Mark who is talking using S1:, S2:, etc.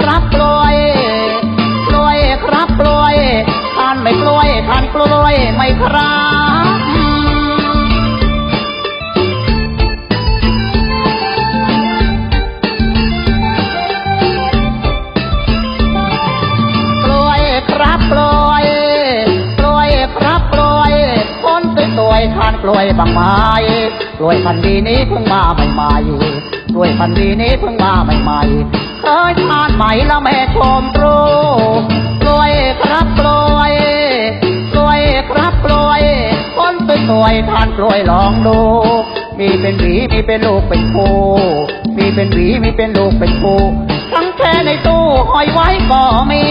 S1: ครับกล้วยกล้วยครับกล้วยทานไม่กล้วยทานกล้วยไม่ครับกล้วยครับกวยกวยครับกวยคนสวยๆานกล้ยบางไม้กล้วยพันธุ์ดีนี้เพิ่งมาใหม่ๆกล้วยพันธุ์ดีนี้เพิ่งมาใหม่ ไหมแล้วแม่ชมรู้กล้วยครับกล้วยกล้วยครับกล้วยคนสวยทานกล้วยลองดู มีเป็นหวีมีเป็นลูกเป็นคู่มีเป็นหวีมีเป็นลูกเป็นคู่ทั้งแค่ในตู้หอยไว้ก็มี